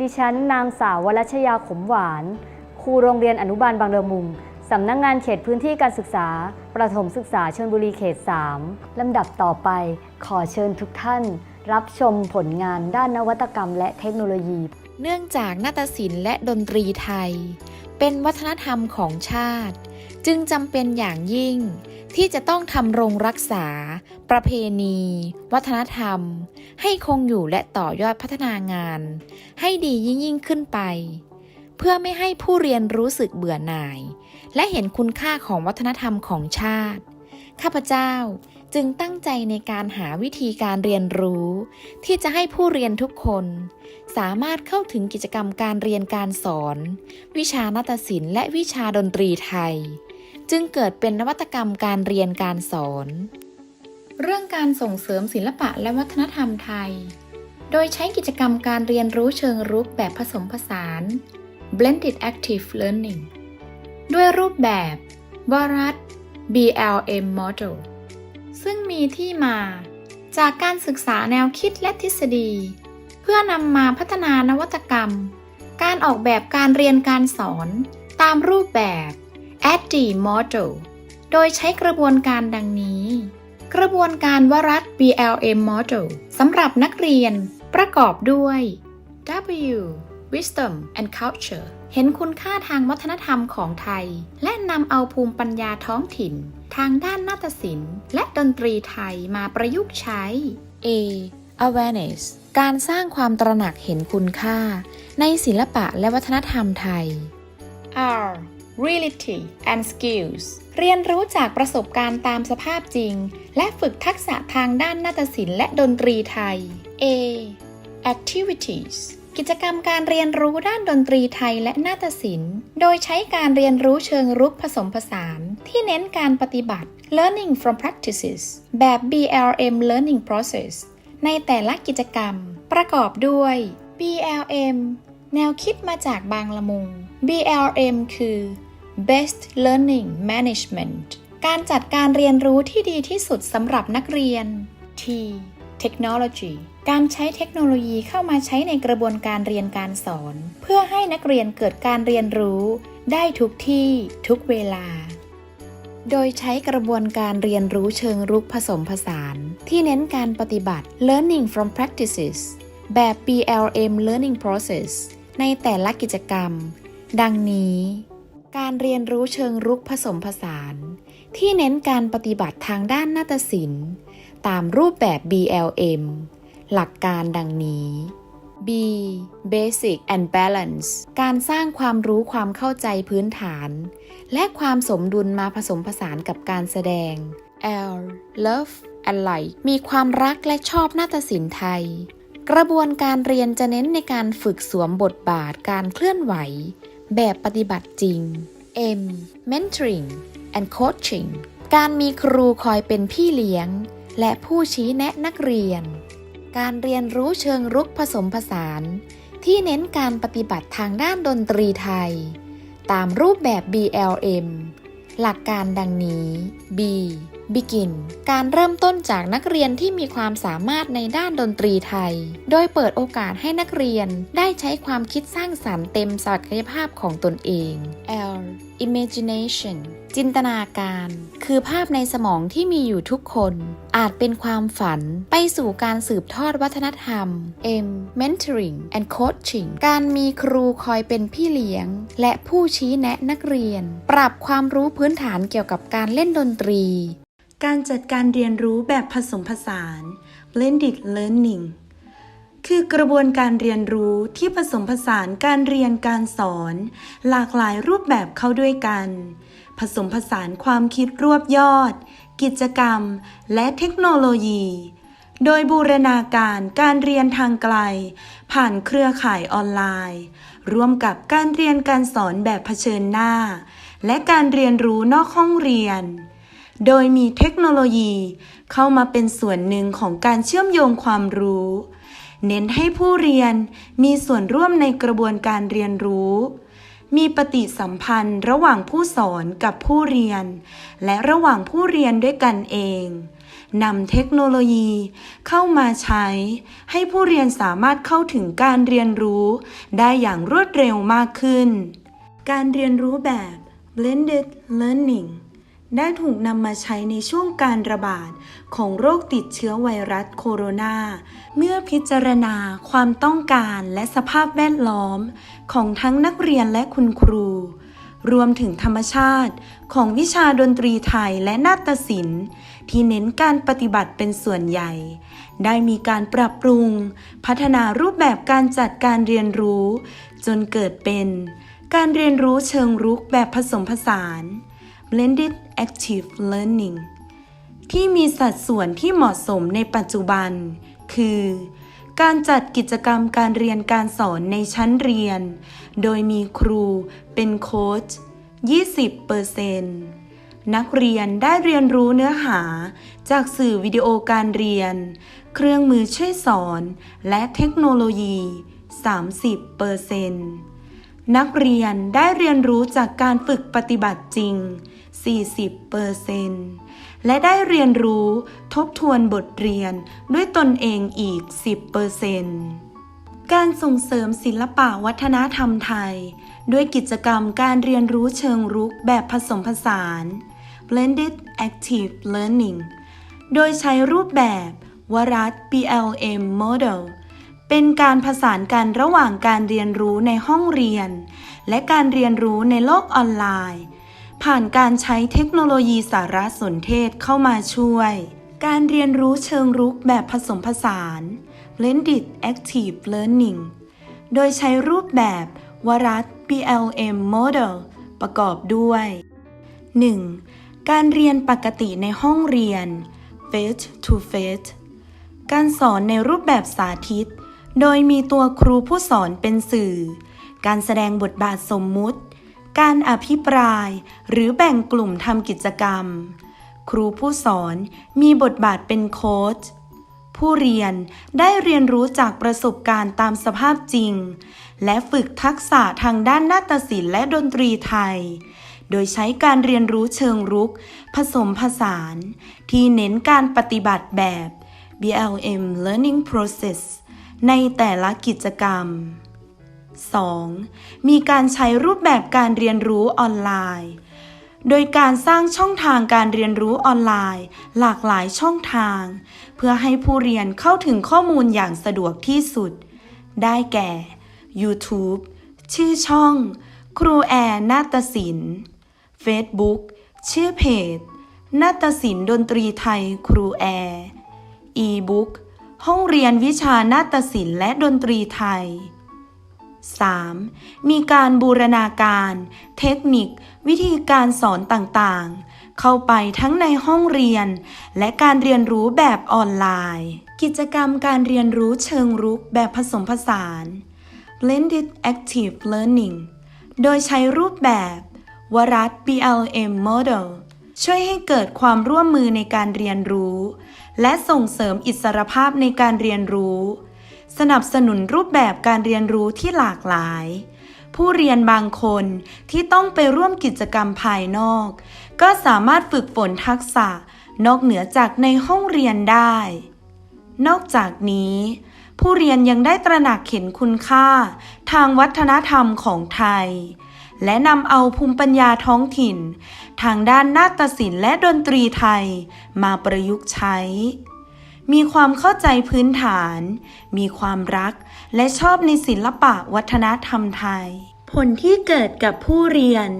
ดิฉันนางสาววรัชยาขมหวาน ครูโรงเรียนอนุบาลบางระมุง สำนักงงานเขตพื้นที่การศึกษา ประถมศึกษาชลบุรีเขต 3 ลำดับต่อไป ขอเชิญทุกท่าน รับชมผลงานด้านนวัตกรรมและเทคโนโลยี เนื่องจากนาฏศิลป์และดนตรีไทย เป็นวัฒนธรรมของชาติ จึงจำเป็นอย่างยิ่ง ที่จะต้องทำรงรักษา ประเพณี วัฒนธรรม ให้คงอยู่และต่อยอดพัฒนางาน ให้ดียิ่งยิ่งขึ้นไป เพื่อไม่ให้ผู้เรียนรู้สึกเบื่อหน่าย และเห็นคุณค่าของวัฒนธรรมของชาติ ข้าพเจ้าจึงตั้งใจในการหาวิธีการเรียนรู้ ที่จะให้ผู้เรียนทุกคน สามารถเข้าถึงกิจกรรมการเรียนการสอน วิชานาฏศิลป์และวิชาดนตรีไทย จึงเกิดเป็นนวัตกรรมการเรียนการสอน เรื่องการส่งเสริมศิลปะและวัฒนธรรมไทย โดยใช้กิจกรรมการเรียนรู้เชิงรุกแบบผสมผสาน blended active learning ด้วยรูปแบบวรัต BLM model ซึ่งมีที่มาจากการศึกษาแนวคิดและทฤษฎี เพื่อนำมาพัฒนานวัตกรรม การออกแบบการเรียนการสอนตามรูปแบบ ADDI Model โดยใช้กระบวนการดังนี้ กระบวนการวรัต BLM Model สำหรับนักเรียนประกอบด้วย W Wisdom and Culture เห็นคุณค่าทางวัฒนธรรมของไทย และนำเอาภูมิปัญญาท้องถิ่น ทางด้านนาฏศิลป์ และดนตรีไทยมาประยุกต์ใช้ A awareness การสร้างความตระหนักเห็นคุณค่า ในศิลปะและวัฒนธรรมไทย R reality and skills เรียนรู้จากประสบการณ์ตามสภาพจริง และฝึกทักษะทางด้านนาฏศิลป์และดนตรีไทย A activities กิจกรรมการเรียนรู้ด้านดนตรีไทยและนาฏศิลป์ โดยใช้การเรียนรู้เชิงรุกผสมผสาน ที่เน้นการปฏิบัติ learning from practices แบบ BLM learning process ในแต่ละกิจกรรม ประกอบด้วย BLM แนวคิดมาจากบางละมุง BLM คือ Best Learning Management การจัดการเรียนรู้ที่ดีที่สุดสำหรับนักเรียน T Technology การใช้เทคโนโลยีเข้ามาใช้ในกระบวนการเรียนการสอน เพื่อให้นักเรียนเกิดการเรียนรู้ ได้ทุกที่ทุกเวลา โดยใช้กระบวนการเรียนรู้เชิงรุกผสมผสาน ที่เน้นการปฏิบัติ learning from practices แบบ BLM learning process ในแต่ละกิจกรรม ดังนี้ การเรียนรู้เชิงรุกผสมผสาน ที่เน้นการปฏิบัติทางด้านนาฏศิลป์ ตามรูปแบบ BLM หลักการดังนี้ B Basic and Balance การสร้างความรู้ความเข้าใจพื้นฐาน และความสมดุลมาผสมผสานกับการแสดง L Love and Like มีความรักและชอบนาฏศิลป์ไทย กระบวนการเรียนจะเน้นในการฝึกสวมบทบาทการเคลื่อนไหว แบบปฏิบัติจริง M Mentoring and Coaching การมีครูคอยเป็นพี่เลี้ยง และผู้ชี้แนะนักเรียน การเรียนรู้เชิงรุกผสมผสาน ที่เน้นการปฏิบัติทางด้านดนตรีไทย ตามรูปแบบ BLM หลักการดังนี้ B Begin การเริ่มต้นจากนักเรียนที่มีความสามารถในด้านดนตรีไทย โดยเปิดโอกาสให้นักเรียนได้ใช้ความคิดสร้างสรรค์เต็มศักยภาพของตนเอง L Imagination จินตนาการ คือภาพในสมองที่มีอยู่ทุกคน อาจเป็นความฝันไปสู่การสืบทอดวัฒนธรรม M Mentoring and Coaching การมีครูคอยเป็นพี่เลี้ยง และผู้ชี้แนะนักเรียน ปรับความรู้พื้นฐานเกี่ยวกับการเล่นดนตรี การจัดการเรียนรู้แบบผสมผสาน blended learning คือกระบวนการเรียนรู้ที่ผสมผสานการเรียนการสอน หลากหลายรูปแบบเข้าด้วยกัน ผสมผสานความคิดรวบยอด กิจกรรม และเทคโนโลยี โดยบูรณาการการเรียนทางไกล ผ่านเครือข่ายออนไลน์ ร่วมกับการเรียนการสอนแบบเผชิญหน้า และการเรียนรู้นอกห้องเรียน โดยมีเทคโนโลยีเข้ามาเป็นส่วนหนึ่งของการเชื่อมโยงความรู้ เน้นให้ผู้เรียนมีส่วนร่วมในกระบวนการเรียนรู้ มีปฏิสัมพันธ์ระหว่างผู้สอนกับผู้เรียน และระหว่างผู้เรียนด้วยกันเองนำเทคโนโลยีเข้ามาใช้ ให้ผู้เรียนสามารถเข้าถึงการเรียนรู้ ได้อย่างรวดเร็วมากขึ้น การเรียนรู้แบบ blended learning ได้ถูกนำมาใช้ในช่วงการระบาดของโรคติดเชื้อไวรัสโคโรนา เมื่อพิจารณาความต้องการและสภาพแวดล้อมของทั้งนักเรียนและคุณครู รวมถึงธรรมชาติของวิชาดนตรีไทยและนาฏศิลป์ ที่เน้นการปฏิบัติเป็นส่วนใหญ่ ได้มีการปรับปรุง พัฒนารูปแบบการจัดการเรียนรู้ จนเกิดเป็น การเรียนรู้เชิงรุกแบบผสมผสาน blended active learning ที่มีสัดส่วนที่เหมาะสมในปัจจุบัน คือ การจัดกิจกรรมการเรียนการสอนในชั้นเรียน โดยมีครูเป็นโค้ช 20%นักเรียนได้เรียนรู้เนื้อหา จากสื่อวิดีโอการเรียน เครื่องมือช่วยสอน และเทคโนโลยี 30% นักเรียนได้เรียนรู้จากการฝึกปฏิบัติจริง 40%และได้เรียนรู้ทบทวนบทเรียนด้วยตนเองอีก 10%การส่งเสริมศิลปะวัฒนธรรมไทย ด้วยกิจกรรมการเรียนรู้เชิงรุกแบบผสมผสาน blended active learning โดยใช้รูปแบบวรัต BLM model เป็นการผสานกันระหว่างการเรียนรู้ในห้องเรียน และการเรียนรู้ในโลกออนไลน์ ผ่านการใช้เทคโนโลยีสารสนเทศเข้ามาช่วย การเรียนรู้เชิงรุกแบบผสมผสาน blended active learning โดยใช้รูปแบบวรัต BLM model ประกอบด้วย 1. การเรียนปกติในห้องเรียน face to face การสอนในรูปแบบสาธิต โดยมีตัวครูผู้สอนเป็นสื่อ การแสดงบทบาทสมมุติ การอภิปรายหรือแบ่งกลุ่มทำกิจกรรม ครูผู้สอนมีบทบาทเป็นโค้ชผู้เรียนได้เรียนรู้จากประสบการณ์ตามสภาพจริง และฝึกทักษะทางด้านนาฏศิลป์และดนตรีไทย โดยใช้การเรียนรู้เชิงรุก ผสมผสาน ที่เน้นการปฏิบัติแบบ BLM Learning Process ในแต่ละกิจกรรม 2. มีการใช้รูปแบบการเรียนรู้ออนไลน์ โดยการสร้างช่องทางการเรียนรู้ออนไลน์ หลากหลายช่องทาง เพื่อให้ผู้เรียนเข้าถึงข้อมูลอย่างสะดวกที่สุด ได้แก่ YouTube ชื่อช่อง ครูแอร์นาฏศิลป์ Facebook ชื่อเพจนาฏศิลป์ดนตรีไทยครูแอร์ e-book ห้องเรียนวิชานาฏศิลป์และดนตรีไทย 3. มีการบูรณาการ เทคนิค วิธีการสอนต่างๆ เข้าไปทั้งในห้องเรียน และการเรียนรู้แบบออนไลน์ กิจกรรมการเรียนรู้เชิงรุกแบบผสมผสาน blended active learning โดยใช้รูปแบบ วรัต BLM model ช่วยให้เกิดความร่วมมือในการเรียนรู้ และส่งเสริมอิสรภาพในการเรียนรู้ สนับสนุนรูปแบบการเรียนรู้ที่หลากหลาย ผู้เรียนบางคนที่ต้องไปร่วมกิจกรรมภายนอก ก็สามารถฝึกฝนทักษะนอกเหนือจากในห้องเรียนได้ นอกจากนี้ ผู้เรียนยังได้ตระหนักเห็นคุณค่า ทางวัฒนธรรมของไทย และนำเอาภูมิปัญญาท้องถิ่น ทางด้านนาฏศิลป์และดนตรีไทยมาประยุกต์ใช้ มีความเข้าใจพื้นฐาน มีความรักและชอบในศิลปะวัฒนธรรมไทย ผลที่เกิดกับผู้เรียน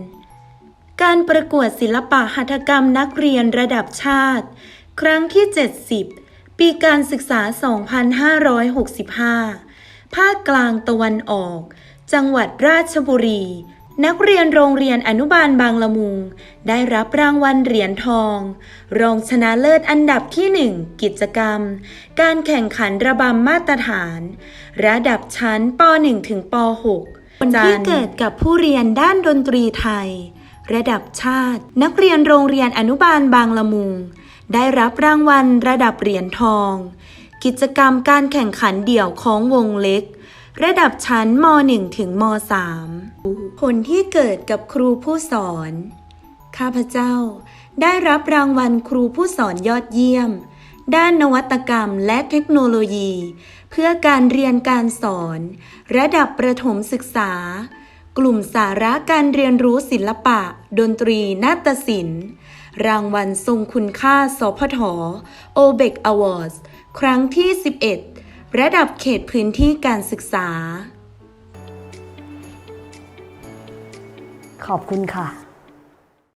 การประกวดศิลปะหัตถกรรมนักเรียนระดับชาติ ครั้งที่ 70 ปีการศึกษา 2565 ภาคกลางตะวันออก จังหวัดราชบุรี นักเรียนโรงเรียนอนุบาลบางละมุง ได้รับรางวัลเหรียญทอง รองชนะเลิศอันดับที่หนึ่งกิจกรรม การแข่งขันระบำมาตรฐาน ระดับชั้นป .1 ถึงป .6 ผลที่เกิดกับผู้เรียนด้านดนตรีไทย ระดับชาติ นักเรียนโรงเรียนอนุบาลบางละมุง ได้รับรางวัลระดับเหรียญทอง กิจกรรมการแข่งขันเดี่ยวของวงเล็ก ระดับชั้นม .1 ถึงม .3 ผลที่เกิดกับครูผู้สอน ข้าพเจ้า ได้รับรางวัลครูผู้สอนยอดเยี่ยม ด้านนวัตกรรมและเทคโนโลยี เพื่อการเรียนการสอน ระดับประถมศึกษา กลุ่มสาระการเรียนรู้ศิลปะ ดนตรี นาฏศิลป์ รางวัลทรงคุณค่า สพทโอเบกอวอร์ดครั้งที่ 11 ระดับเขตพื้นที่การศึกษา ขอบคุณค่ะ